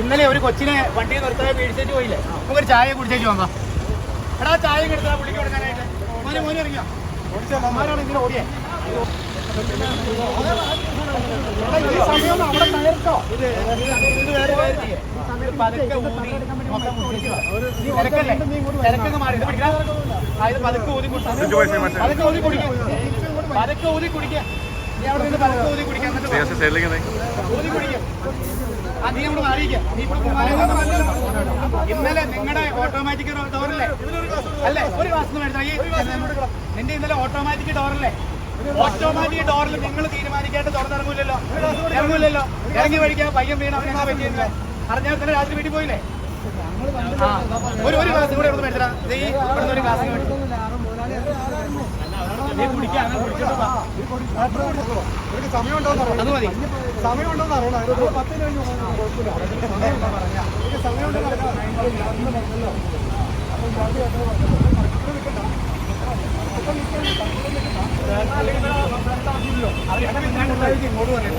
ഇന്നലെ ഒരു കൊച്ചിനെ വണ്ടി നിർത്താൻ മേടിച്ചേച്ച് പോയില്ലേ നമുക്ക് ഒരു ചായ കുടിച്ചേച്ച് വന്നാ എടാ ചായ എടുത്താ പുള്ളിക്ക് കൊടുക്കാനായിട്ട് മോനെ മോനെ ഇറങ്ങിയോ ഓടിയേ അവിടെ. ഇത് വേറെ ചെയ്യ്. പതുക്കെ ഊതി മൊത്തം തിരക്കല്ലേ? തിരക്കൊക്കെ മാറി. പതുക്കെ ഊതി കുടിക്കാം. പതുക്കെ ഊതി കുടിക്കുക പതുക്കെ ഊതി കുടിക്കുക നീ അവിടെ നിന്ന് പതുക്കെ ഊതി കുടിക്കാം. എന്നിട്ട് വാ. ഊതി കുടിക്കാം. ഇന്നലെ നിങ്ങളുടെ ഓട്ടോമാറ്റിക് ഡോറല്ലേ അല്ലേ? ഒരു ക്ലാസ് നിന്റെ ഇന്നലെ ഓട്ടോമാറ്റിക് ഡോറല്ലേ ഓട്ടോമാറ്റിക് ഡോറിൽ നിങ്ങൾ തീരുമാനിക്കാണ്ട് തുറന്നിറങ്ങൂലല്ലോ ഇറങ്ങൂലല്ലോ ഇറങ്ങി വഴിക്കാൻ പയ്യൻ വീണ അവനെ അറിഞ്ഞാൽ തന്നെ രാത്രി വീട്ടിൽ പോയില്ലേ? ഒരു ഒരു ക്ലാസ് കൂടെ ഇവിടെ മേടിച്ചാ ഈ ഇവിടുന്ന് ഒരു ക്ലാസ് മേടിച്ചു അത് മതി സമയമുണ്ടോന്ന് അറിയണം പത്തിന് കഴിഞ്ഞ് കുഴപ്പമില്ല സമയമുണ്ടെന്ന് അറിയാം ഇങ്ങോട്ട് പറഞ്ഞു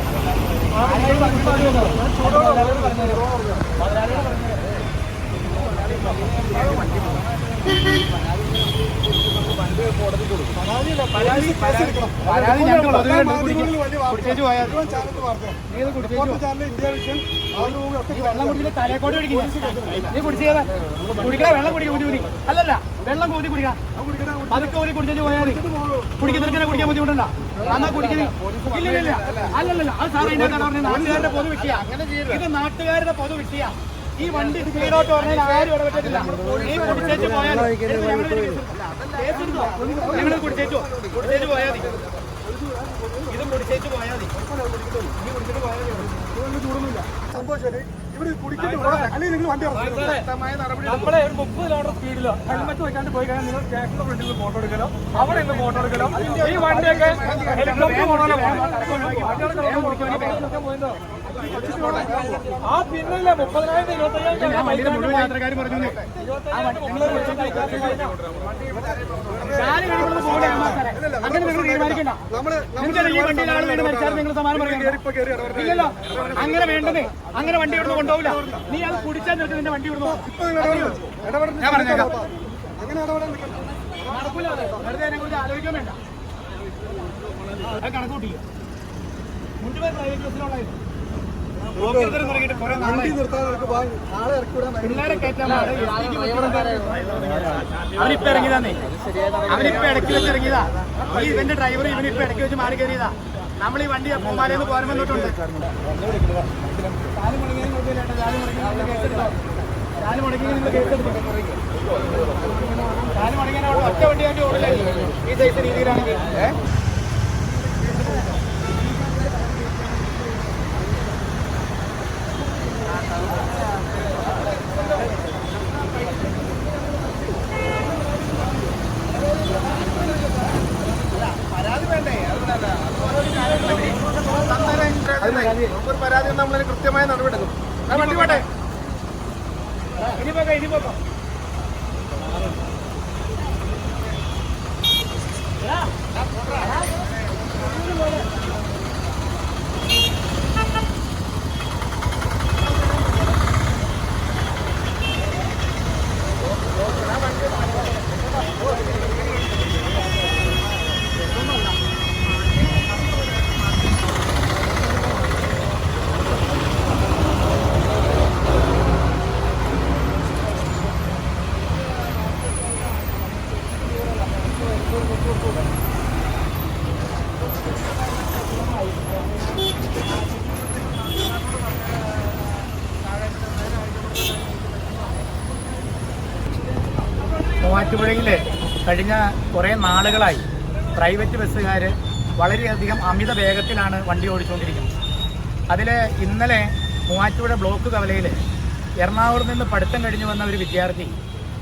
ഊതി ഊതി അല്ലല്ല വെള്ളം ഊതി കുടിക്കുക പതുക്കെ ഊതി കുടിച്ചു പോയാൽ കുടിക്കുന്നതിനെ കുടിക്കാൻ ബുദ്ധിമുട്ടുണ്ടോ അന്നാ കുടിക്കുന്നത് ഇല്ല ഇല്ല അല്ലല്ല അത് സാറേ നാട്ടുകാരുടെ പൊതു വിഷയ ഇത് നാട്ടുകാരുടെ പൊതു വിഷയ ഈ വണ്ടി സ്പീഡോട്ട് പറഞ്ഞാൽ ആരും ഇടപെട്ടിട്ടില്ല. നീ കുടിച്ചേച്ച് പോയാൽ ഞങ്ങൾ കുടിച്ചേച്ചോ കുടിച്ചേച്ച് പോയാൽ മതി. ഇത് കുടിച്ചേച്ച് പോയാൽ മതി. നീ കുടിച്ചിട്ട് പോയാൽ മതി. ചൂടൊന്നുമില്ല. സംഭവം ശരി. ഇവിടെ അല്ലെങ്കിൽ നിങ്ങൾ വണ്ടി ഇറക്കും. ശക്തമായ നടപടി നമ്മളെ ഒരു മുപ്പത് കിലോമീറ്റർ സ്പീഡിലോ ഹെൽമെറ്റ് വെക്കാണ്ട് പോയി കഴിഞ്ഞാൽ നിങ്ങൾ ഫ്രണ്ടിൽ നിന്ന് ഫോട്ടോ എടുക്കലോ അവിടെ നിന്ന് ഫോട്ടോ എടുക്കലോ ഈ വണ്ടിയൊക്കെ ഹെലികോപ്റ്റർ ആ പിന്നല്ലേ മുപ്പതിനായിരത്തി ഇരുപത്തയ്യായിരം യാത്രക്കാർ പറഞ്ഞു അങ്ങനെ നിങ്ങൾ തീരുമാനിക്കണ്ട നിങ്ങൾക്ക് ഈ വണ്ടിയിൽ ആൾ മരിച്ചാൽ നിങ്ങൾ സമാനം പറയണം. ഇല്ലല്ലോ. അങ്ങനെ വേണ്ടതേ. അങ്ങനെ വണ്ടി ഇവിടുന്ന് കൊണ്ടുപോകില്ല നീ അത് കുടിച്ചാൽ നിന്റെ വണ്ടി ഇടപെടുന്നത് ഞാൻ പറഞ്ഞേക്കാം. നടക്കൂല അത്. വെറുതെ അതിനെ കുറിച്ച് ആലോചിക്കാൻ വേണ്ട. അത് കണക്ക് കൂട്ടിയോ മുൻപേ പ്രൈവറ്റ് ബസ്സിലുള്ളായിരുന്നു അവനിപ്പോ ഇറങ്ങിയതാന്നേ. അവനിപ്പോ ഇടയ്ക്ക് വെച്ച് ഇറങ്ങിയതാ. ഈ ഇവന്റെ ഡ്രൈവർ ഇവനിപ്പോ ഇടയ്ക്ക് വെച്ച് മാറി കയറിയതാ. നമ്മൾ ഈ വണ്ടി പൂമാലയിൽ നിന്ന് പോരാൻ വന്നിട്ടുണ്ട് മുടങ്ങിയതിന് നിങ്ങൾ ഒറ്റ വണ്ടിയായിട്ട് ഓടില്ല. ഈ സൈസ് രീതിയിലാണെങ്കിൽ. ഒരു പരാതി നമ്മൾ കൃത്യമായ നടപടി എടുക്കും ആ വണ്ടി പോട്ടെ ഇനി പോക്കാം ഇനി പോക്കാം മൂവാറ്റുപുഴയിലെ കഴിഞ്ഞ കുറേ നാളുകളായി പ്രൈവറ്റ് ബസ്സുകാർ വളരെയധികം അമിത വേഗത്തിലാണ് വണ്ടി ഓടിച്ചുകൊണ്ടിരിക്കുന്നത് അതിൽ ഇന്നലെ മൂവാറ്റുപുഴ ബ്ലോക്ക് കവലയിൽ എറണാകുളത്ത് നിന്ന് പഠിത്തം കഴിഞ്ഞു വന്ന ഒരു വിദ്യാർത്ഥി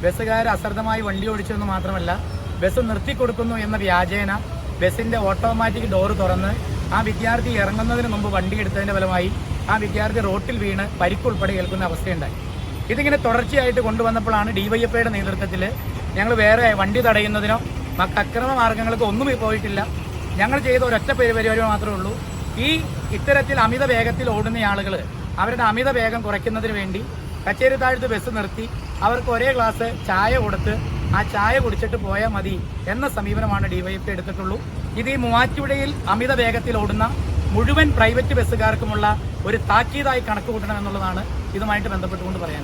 ബസ്സുകാർ അശ്രദ്ധമായി വണ്ടി ഓടിച്ചെന്ന് മാത്രമല്ല ബസ് നിർത്തിക്കൊടുക്കുന്നു എന്ന വ്യാജേന ബസ്സിന്റെ ഓട്ടോമാറ്റിക് ഡോറ് തുറന്ന് ആ വിദ്യാർത്ഥി ഇറങ്ങുന്നതിന് മുമ്പ് വണ്ടി എടുത്തതിന്റെ ഫലമായി ആ വിദ്യാർത്ഥി റോട്ടിൽ വീണ് പരിക്കുൾപ്പെടെ ഏൽക്കുന്ന അവസ്ഥയുണ്ടായി. ഇതിങ്ങനെ തുടർച്ചയായിട്ട് കൊണ്ടുവന്നപ്പോഴാണ് ഡിവൈഎഫ്ഐയുടെ നേതൃത്വത്തിൽ ഞങ്ങൾ വേറെ വണ്ടി തടയുന്നതിനോ അക്രമ മാർഗങ്ങൾക്ക് ഒന്നും പോയിട്ടില്ല. ഞങ്ങൾ ചെയ്ത ഒരൊറ്റ പരി- പരിപാടി മാത്രമേ ഉള്ളൂ. ഈ ഇത്തരത്തിൽ അമിത വേഗത്തിൽ ഓടുന്ന ആളുകൾ അവരുടെ അമിത വേഗം കുറയ്ക്കുന്നതിന് വേണ്ടി കച്ചേരി താഴ്ത്ത് ബസ് നിർത്തി അവർക്ക് ഒരേ ഗ്ലാസ് ചായ കൊടുത്ത് ആ ചായ കുടിച്ചിട്ട് പോയാൽ മതി എന്ന സമീപനമാണ് ഡിവൈഎഫ് എടുത്തിട്ടുള്ളൂ. ഇത് ഈ മൂവാറ്റുപുഴയിൽ അമിത വേഗത്തിൽ ഓടുന്ന മുഴുവൻ പ്രൈവറ്റ് ബസ്സുകാർക്കുമുള്ള ഒരു താക്കീതായി കണക്ക് കൂട്ടണം എന്നുള്ളതാണ് ഇതുമായിട്ട് ബന്ധപ്പെട്ടുകൊണ്ട് പറയാൻ.